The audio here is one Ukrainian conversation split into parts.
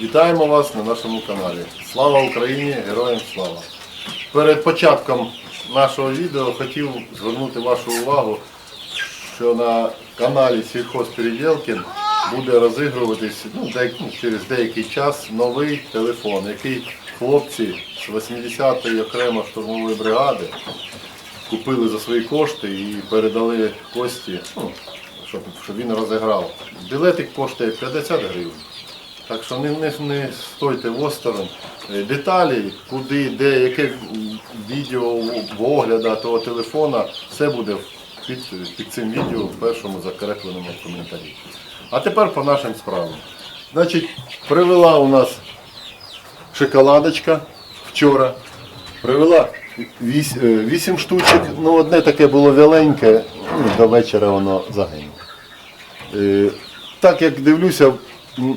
Вітаємо вас на нашому каналі. Слава Україні! Героям слава! Перед початком нашого відео хотів звернути вашу увагу, що на каналі Сільхозпереділкін буде розігруватись ну, ну, через деякий час новий телефон, який хлопці з 80-ї окремо штурмової бригади купили за свої кошти і передали Кості, ну, щоб, щоб він розіграв. Білетик коштує 50 гривень. Так що не, не, не стойте осторонь. Е, Деталі, куди, де, яке відео в огляда того телефона, все буде під, під цим відео в першому закрепленому коментарі. А тепер по нашим справам. Значить, привела у нас шоколадочка вчора. Привела вісь- е, вісім штучок, ну одне таке було вяленьке, ну, до вечора воно загинуло. Е, Так як дивлюся,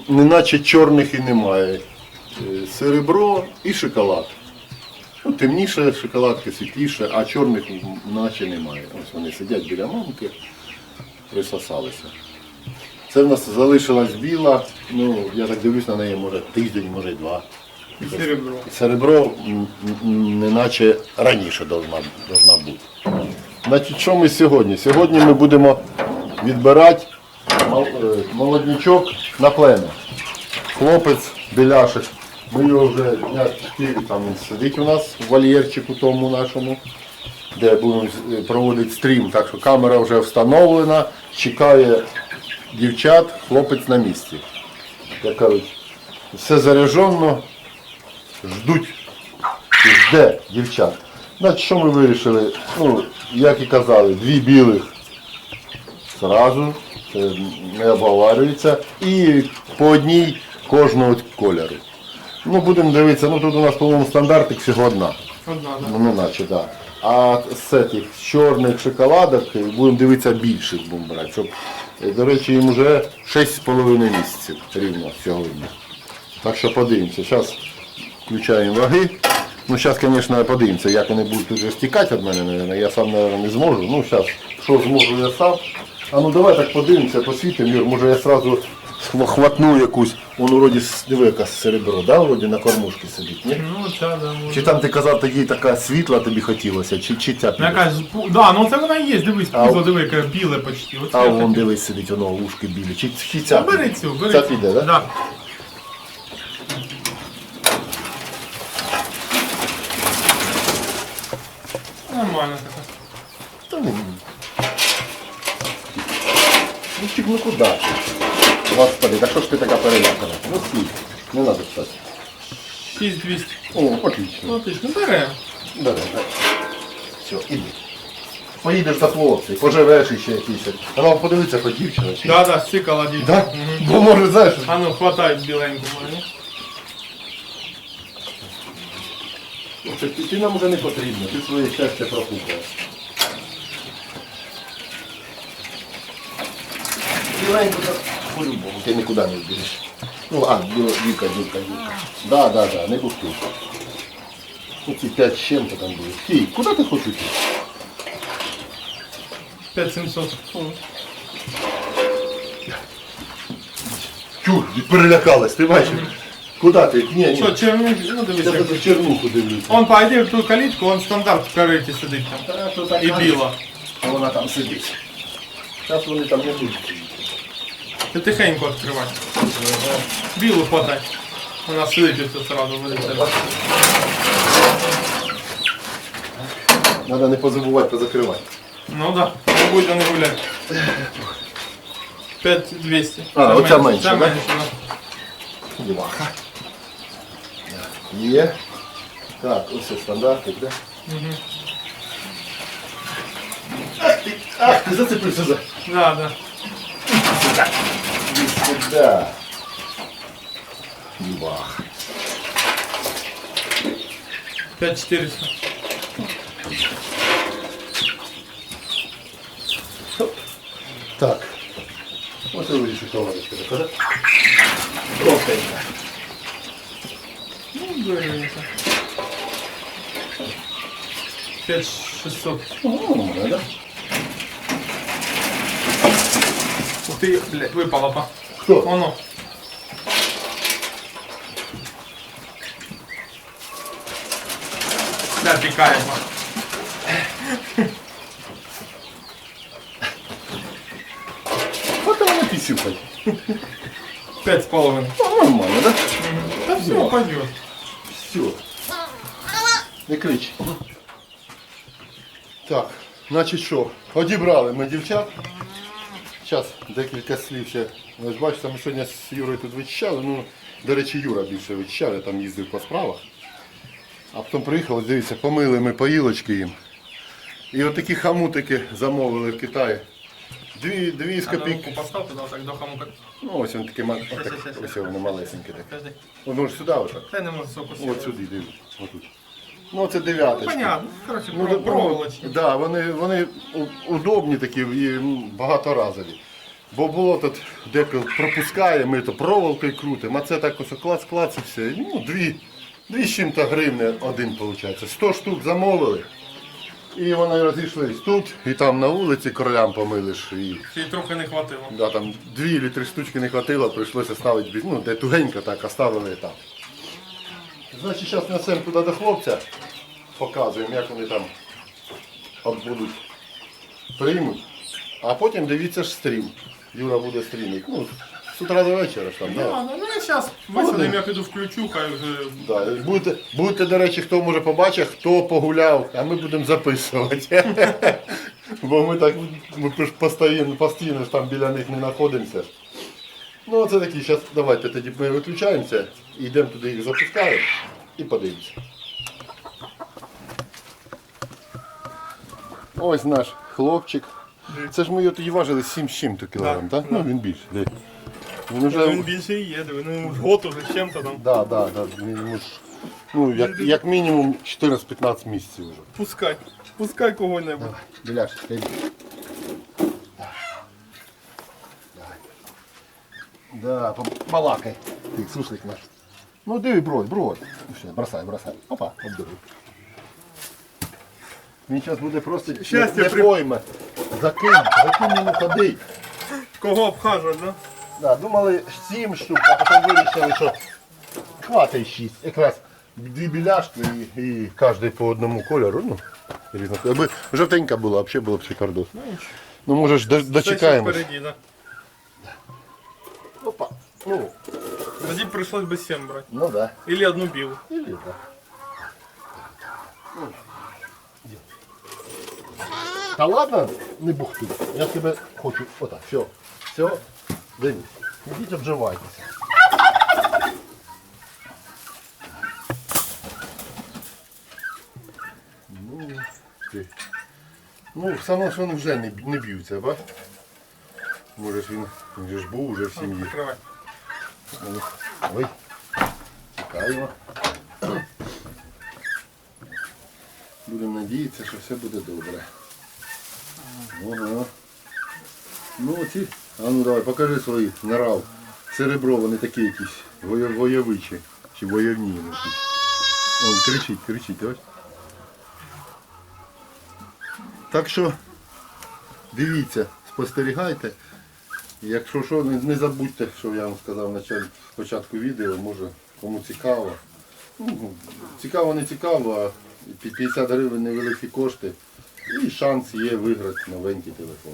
неначе чорних і немає. Е, Серебро і шоколад. Ну, темніше шоколадки, світліше, а чорних наче немає. Ось вони сидять біля мамки, присосалися. Це в нас залишилась біла, ну я так дивлюсь на неї, може тиждень, може два. І серебро. Серебро неначе раніше должна, должна бути. Значить, що ми сьогодні? Сьогодні ми будемо відбирати молоднячок на плем'я. Хлопець біляшик. Ми його вже дня 4 там він сидить у нас в вольєрчику тому нашому, де будемо е, проводити стрім. Так що камера вже встановлена, чекає дівчат, хлопець на місці. Як кажуть, все заряджено, ждуть жде дівчат. Значить, що ми вирішили? Ну, як і казали, дві білих зразу, це не обговорюється, і по одній кожного кольору. Ну, будемо дивитися, ну тут у нас, по-моєму, стандартик всього одна. Одна, да. Ну, наче, так. Да. А з цих чорних шоколадок будемо дивитися більших будемо брати. Щоб, е, до речі, їм вже 6,5 місяців рівно сьогодні. Так що подивимося. Зараз включаємо ваги. Ну, зараз, звісно, подивимося, як вони будуть вже стікати від мене, наверное. Я сам, мабуть, не зможу. Ну, зараз, що зможу, я сам. А ну давай так подивимося, посвітимо, Юр, може я сразу хватну якусь. Воно вроді диви, яка серебро, да? вроді на кормушці сидить, ні? Ну, ця, да, може. Чи там ти казав, тоді така світла тобі хотілося, чи, чи ця піде? якась, пу- да, ну це вона є, дивись, А, пузо, диви, яке біле почти. Оце А я вон хотів. дивись сидить, воно ушки білі. Чи, чи ця? Ну, Бери цю, бери Ця цю. піде, да? Да. Нормально така. Та ні. Ну ну куди? ти? Господи, так що ж ти така перелякана? Ну стій, не треба писати. 6200. О, отлично. Ну, не бере. Давай, давай. Все, іди. Поїдеш за хлопців, поживеш іще якийсь. А нам подивитися, хоч дівчина чи. Да, да, стикала дівчина. Да? Мгм. Бо може, знаєш, А ну, хватай біленьку мені. Ти, ти, нам вже не потрібно, ти своє щастя прокупав. Біленько так по-любому, ти нікуди не збереш. Ну, а, біла, віка, віка, віка. Да, да, да, не пусти. Ну, ці п'ять з чим-то там буде. Стій, куди ти хочеш йти? 5700. Чур, перелякалась, ти бачиш? Куди ти? Ні, ні. Що, червоний, ну дивись. Я як. тут чернуху дивлюся. Он пойди в ту калітку, он стандарт в кареті сидить там. Та, то так І надо. біла. А вона там сидить. Зараз вони там не будуть. Ти тихенько відкривай. Білу хватай. Вона тут сразу буде. Треба не позабувати позакривати. Ну да, не будь не гуляти. 5200. А, Це оця менше, це да? менше, да. Діваха. Є. Так, ось стандартик, да? Ах, ти, ах, ти зацепився за. Да, да. Іди сюди. Діваха. 5400. Так. Вирішив товаришка така, да? Жовтенька. Ну, дивимося. 5600. О, да? Ух ти, блядь, випала па. Хто? Воно. Запікаємо. Хто мене підсюхати? П'ять з половиною. Ну, нормально, так? Та все, Ну. пойдет. Все. Не крич. Так, значить що, одібрали ми дівчат. Зараз декілька слів ще. Ви ж бачите, ми сьогодні з Юрою тут вичищали. Ну, до речі, Юра більше вичищав, я там їздив по справах. А потім приїхали, дивіться, помили ми поїлочки їм. І отакі хамутики замовили в Китаї. Дві, дві з копійки. руку постав туди, так до хамука. Ну, ось він таке ма- отак, ось воно малесеньке таке. Воно ж сюди отак. Та не можу соку От сюди, дивіться. Отут. Ну, це дев'яточка. Понятно. Коротше, Ну, про- проволочні. Да, вони, вони у- удобні такі і багаторазові. Бо було тут деколи пропускає, ми то проволокою крутимо, а це так ось клац-клац і все. Ну, дві, дві з чим-то гривни один виходить. 100 штук замовили. І вони розійшлись тут, і там на вулиці королям помили. І, Ще трохи не хватило. да, там дві чи три штучки не хватило, прийшлося ставити, ну, де тугенько так, оставили там. Значить, зараз несемо туди до хлопця, показуємо, як вони там будуть приймуть. А потім дивіться ж стрім. Юра буде стрімити. Ну, з утра до вечора ж там, Да, ну, ну я зараз висадимо, я піду включу, хай вже Да. і Будете, будете, до речі, хто може побачить, хто погуляв, а ми будемо записувати. Бо ми так ми ж постійно, постійно ж там біля них не знаходимося. Ну, це такі, зараз давайте тоді ми виключаємося, йдемо туди їх запускаємо і подивимося. Ось наш хлопчик. Це ж ми його тоді важили 7 з чим-то кілограм, Да, так? Ну він більше. де. Він вже... Він більше і є, диви, ну год уже з чим-то там. Да, да, да. Йому ж, ну, як, як мінімум 14-15 місяців вже. Пускай. Пускай кого-небудь. Біляш, йди. Да, по- балакай. Ти, суслик наш. Ну диви, брось, брось. Ну, все, бросай, бросай. Опа, обдурив. Він зараз буде просто Щастя не, не при- пойме. За ким, за ким йому ходить. Кого обхажувати, да? Да, думали 7 штук, а потім вирішили, що хватить 6. Якраз дві біляшки і, і кожен по одному кольору. Ну, різно. Якби жовтенька була, взагалі було б шикардос. Ну, може ж до- Все ще дочекаємось. впереді, да. Ну, Тоді прийшлось би 7 брати. ну да. Или одну білу. Или да. Та ладно, не бухти. Я тебе хочу. Отак, все. Все. Дивись. Ідіть обживайтеся. Ну, ти. Ну, саме що вони вже не, не б'ються, бач? Може ж він, він же ж був уже в сім'ї. Відкривай. Ой, чекаємо. Будемо надіятися, що все буде добре. Ага. Ну оці. А ну давай, покажи свої нрав. Серебро, вони такі якісь войовичі. Чи войовні якісь. Он кричить, кричить, ось. Так що дивіться, спостерігайте. Якщо що, не, забудьте, що я вам сказав на чат- спочатку відео, може кому цікаво. Ну, цікаво, не цікаво, а під 50 гривень невеликі кошти. І шанс є виграти новенький телефон.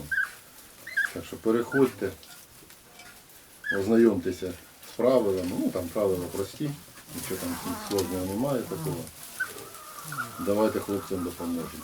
Так що переходьте, ознайомтеся з правилами. Ну там правила прості, нічого там складного немає такого. Давайте хлопцям допоможемо.